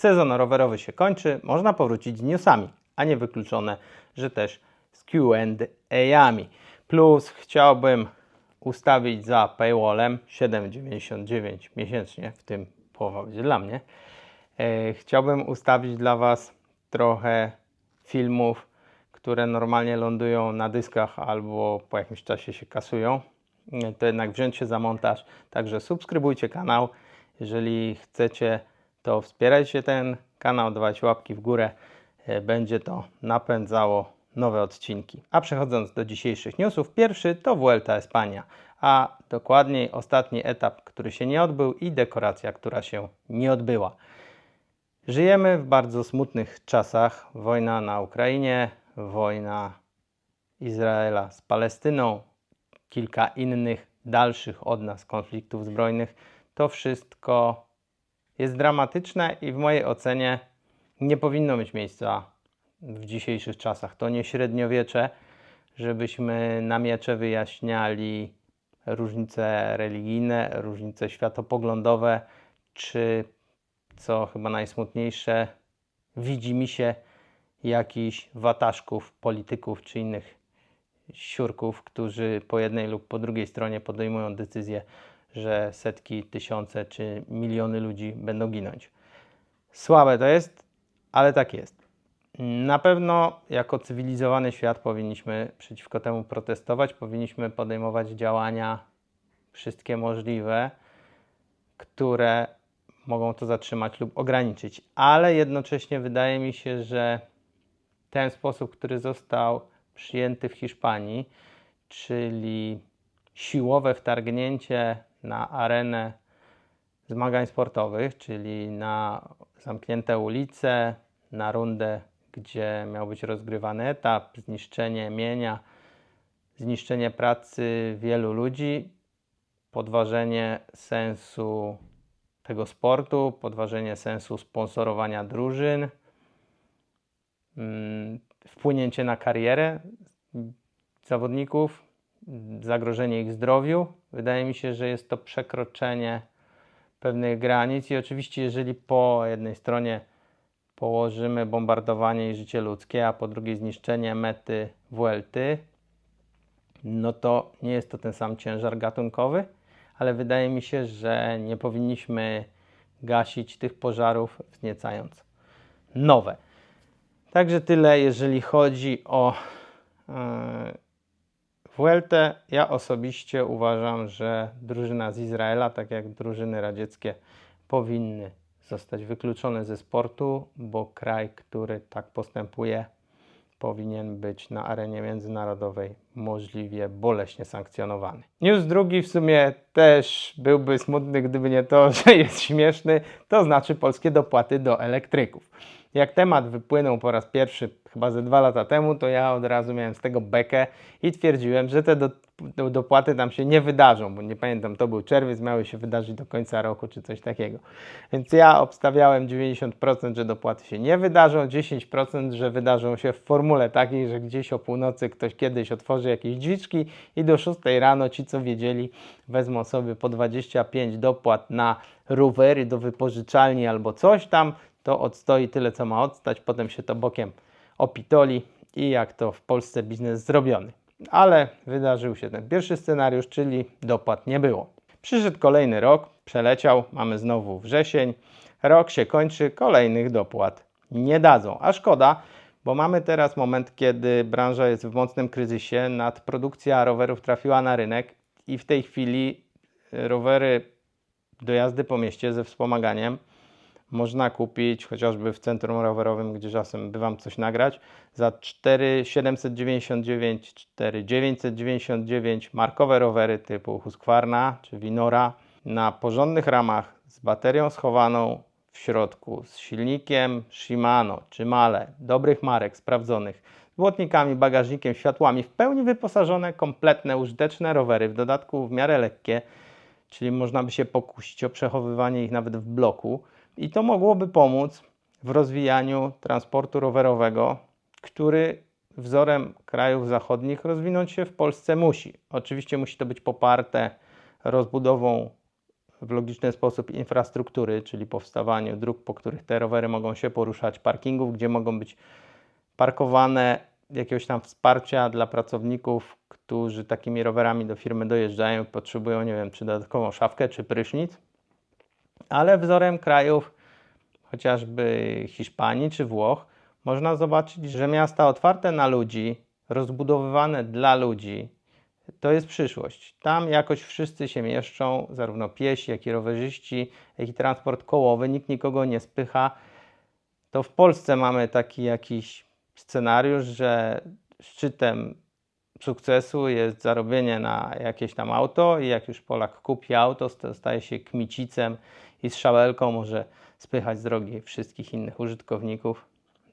Sezon rowerowy się kończy, można powrócić z newsami, a nie wykluczone, że też z Q&A-ami. Plus chciałbym ustawić za paywallem 7,99 miesięcznie, w tym połowa będzie dla mnie. E, Chciałbym ustawić dla Was trochę filmów, które normalnie lądują na dyskach albo po jakimś czasie się kasują. E, To jednak wziąć się za montaż. Także subskrybujcie kanał. Jeżeli chcecie, to wspierajcie ten kanał, dawajcie łapki w górę. E, Będzie to napędzało nowe odcinki. A przechodząc do dzisiejszych newsów, pierwszy to Vuelta Espania, a dokładniej ostatni etap, który się nie odbył i dekoracja, która się nie odbyła. Żyjemy w bardzo smutnych czasach. Wojna na Ukrainie, wojna Izraela z Palestyną, kilka innych dalszych od nas konfliktów zbrojnych. To wszystko jest dramatyczne i w mojej ocenie nie powinno mieć miejsca w dzisiejszych czasach. To nie średniowiecze, żebyśmy na miecze wyjaśniali różnice religijne, różnice światopoglądowe, czy co chyba najsmutniejsze, widzi mi się jakichś wataszków, polityków czy innych siurków, którzy po jednej lub po drugiej stronie podejmują decyzję, że setki, tysiące czy miliony ludzi będą ginąć. Słabe to jest, ale tak jest. Na pewno jako cywilizowany świat powinniśmy przeciwko temu protestować, powinniśmy podejmować działania wszystkie możliwe, które mogą to zatrzymać lub ograniczyć. Ale jednocześnie wydaje mi się, że ten sposób, który został przyjęty w Hiszpanii, czyli siłowe wtargnięcie na arenę zmagań sportowych, czyli na zamknięte ulice, na rundę, gdzie miał być rozgrywany etap, zniszczenie mienia, zniszczenie pracy wielu ludzi, podważenie sensu tego sportu, podważenie sensu sponsorowania drużyn, mm, wpłynięcie na karierę zawodników, zagrożenie ich zdrowiu. Wydaje mi się, że jest to przekroczenie pewnych granic i oczywiście jeżeli po jednej stronie położymy bombardowanie i życie ludzkie, a po drugiej zniszczenie mety WLT, no to nie jest to ten sam ciężar gatunkowy, ale wydaje mi się, że nie powinniśmy gasić tych pożarów, wzniecając nowe. Także tyle, jeżeli chodzi o yy, Vueltę. Ja osobiście uważam, że drużyna z Izraela, tak jak drużyny radzieckie, powinny zostać wykluczone ze sportu, bo kraj, który tak postępuje, powinien być na arenie międzynarodowej możliwie boleśnie sankcjonowany. News drugi w sumie też byłby smutny, gdyby nie to, że jest śmieszny, to znaczy polskie dopłaty do elektryków. Jak temat wypłynął po raz pierwszy chyba ze dwa lata temu, to ja od razu miałem z tego bekę i twierdziłem, że te do, do, dopłaty tam się nie wydarzą, bo nie pamiętam, to był czerwiec, miały się wydarzyć do końca roku czy coś takiego. Więc ja obstawiałem 90%, że dopłaty się nie wydarzą, 10%, że wydarzą się w formule takiej, że gdzieś o północy ktoś kiedyś otworzy jakieś drzwiczki i do 6 rano ci, co wiedzieli, wezmą sobie po 25 dopłat na rowery do wypożyczalni albo coś tam, to odstoi tyle, co ma odstać, potem się to bokiem opitoli i jak to w Polsce biznes zrobiony. Ale wydarzył się ten pierwszy scenariusz, czyli dopłat nie było. Przyszedł kolejny rok, przeleciał, mamy znowu wrzesień, rok się kończy, kolejnych dopłat nie dadzą. A szkoda, bo mamy teraz moment, kiedy branża jest w mocnym kryzysie, nadprodukcja rowerów trafiła na rynek i w tej chwili rowery do jazdy po mieście ze wspomaganiem można kupić chociażby w centrum rowerowym, gdzie czasem bywam coś nagrać, za 4,799, 4,999 markowe rowery typu Husqvarna czy Winora na porządnych ramach z baterią schowaną w środku, z silnikiem Shimano czy Male, dobrych marek, sprawdzonych, z błotnikami, bagażnikiem, światłami, w pełni wyposażone, kompletne, użyteczne rowery, w dodatku w miarę lekkie, czyli można by się pokusić o przechowywanie ich nawet w bloku. I to mogłoby pomóc w rozwijaniu transportu rowerowego, który wzorem krajów zachodnich rozwinąć się w Polsce musi. Oczywiście musi to być poparte rozbudową w logiczny sposób infrastruktury, czyli powstawaniu dróg, po których te rowery mogą się poruszać, parkingów, gdzie mogą być parkowane, jakiegoś tam wsparcia dla pracowników, którzy takimi rowerami do firmy dojeżdżają, potrzebują, nie wiem, czy dodatkową szafkę, czy prysznic, ale wzorem krajów chociażby Hiszpanii czy Włoch, można zobaczyć, że miasta otwarte na ludzi, rozbudowywane dla ludzi, to jest przyszłość. Tam jakoś wszyscy się mieszczą, zarówno piesi, jak i rowerzyści, jak i transport kołowy, nikt nikogo nie spycha. To w Polsce mamy taki jakiś scenariusz, że szczytem sukcesu jest zarobienie na jakieś tam auto i jak już Polak kupi auto, to staje się kmicicem i z szałelką może spychać z drogi wszystkich innych użytkowników,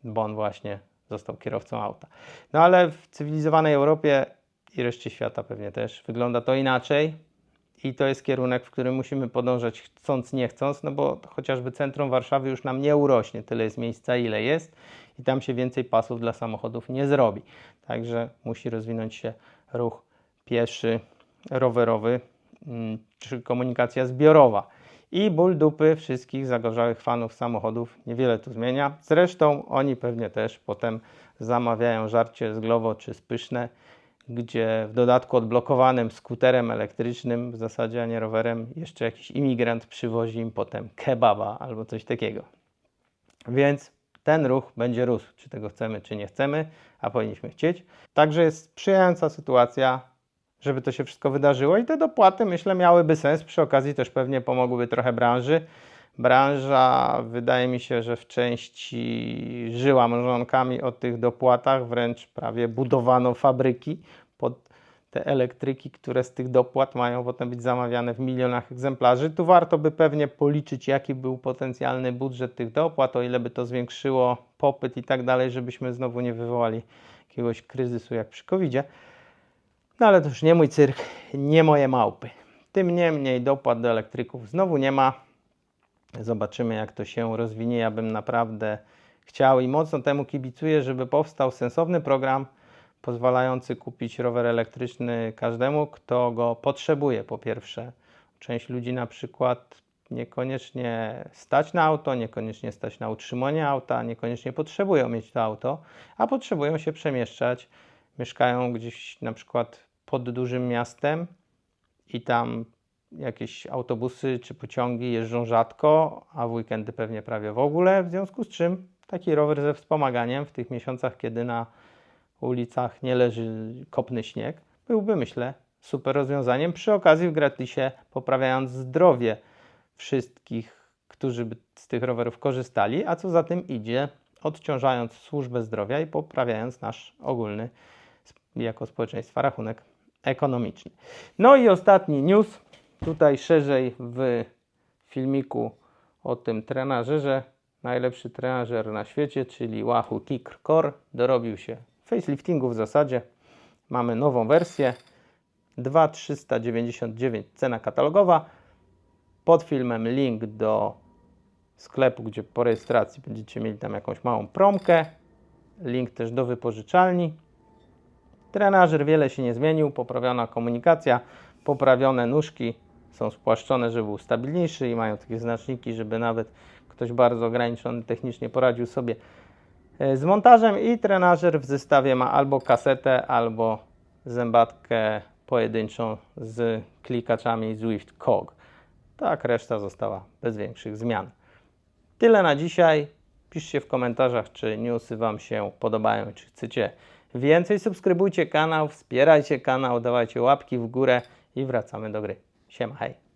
bo on właśnie został kierowcą auta. No ale w cywilizowanej Europie i reszcie świata pewnie też wygląda to inaczej i to jest kierunek, w którym musimy podążać chcąc, nie chcąc, no bo chociażby centrum Warszawy już nam nie urośnie, tyle jest miejsca, ile jest i tam się więcej pasów dla samochodów nie zrobi. Także musi rozwinąć się ruch pieszy, rowerowy mm, czy komunikacja zbiorowa. I ból dupy wszystkich zagorzałych fanów samochodów niewiele tu zmienia. Zresztą oni pewnie też potem zamawiają żarcie z Glovo czy z Pyszne, gdzie w dodatku odblokowanym skuterem elektrycznym, w zasadzie a nie rowerem, jeszcze jakiś imigrant przywozi im potem kebaba albo coś takiego. Więc ten ruch będzie rósł, czy tego chcemy, czy nie chcemy, a powinniśmy chcieć. Także jest sprzyjająca sytuacja, żeby to się wszystko wydarzyło i te dopłaty, myślę, miałyby sens. Przy okazji też pewnie pomogłyby trochę branży. Branża, wydaje mi się, że w części żyła mrzonkami o tych dopłatach, wręcz prawie budowano fabryki pod te elektryki, które z tych dopłat mają potem być zamawiane w milionach egzemplarzy. Tu warto by pewnie policzyć, jaki był potencjalny budżet tych dopłat, o ile by to zwiększyło popyt i tak dalej, żebyśmy znowu nie wywołali jakiegoś kryzysu jak przy covid -zie. No ale to już nie mój cyrk, nie moje małpy. Tym niemniej dopłat do elektryków znowu nie ma. Zobaczymy, jak to się rozwinie. Ja bym naprawdę chciał i mocno temu kibicuję, żeby powstał sensowny program pozwalający kupić rower elektryczny każdemu, kto go potrzebuje. Po pierwsze, część ludzi na przykład niekoniecznie stać na auto, niekoniecznie stać na utrzymanie auta, niekoniecznie potrzebują mieć to auto, a potrzebują się przemieszczać. Mieszkają gdzieś na przykład pod dużym miastem i tam jakieś autobusy czy pociągi jeżdżą rzadko, a w weekendy pewnie prawie w ogóle, w związku z czym taki rower ze wspomaganiem w tych miesiącach, kiedy na ulicach nie leży kopny śnieg, byłby myślę super rozwiązaniem, przy okazji w gratisie poprawiając zdrowie wszystkich, którzy by z tych rowerów korzystali, a co za tym idzie, odciążając służbę zdrowia i poprawiając nasz ogólny jako społeczeństwa rachunek ekonomiczny. No i ostatni news, tutaj szerzej w filmiku o tym trenażerze, najlepszy trenażer na świecie, czyli Wahoo Kick Core, dorobił się faceliftingu w zasadzie. Mamy nową wersję, 2399 cena katalogowa. Pod filmem link do sklepu, gdzie po rejestracji będziecie mieli tam jakąś małą promkę. Link też do wypożyczalni. Trenażer wiele się nie zmienił, poprawiona komunikacja, poprawione nóżki są spłaszczone, żeby był stabilniejszy i mają takie znaczniki, żeby nawet ktoś bardzo ograniczony technicznie poradził sobie e, z montażem i trenażer w zestawie ma albo kasetę, albo zębatkę pojedynczą z klikaczami Zwift Cog. Tak, reszta została bez większych zmian. Tyle na dzisiaj. Piszcie w komentarzach, czy newsy Wam się podobają, czy chcecie więcej. Subskrybujcie kanał, wspierajcie kanał, dawajcie łapki w górę i wracamy do gry. Siema, hej!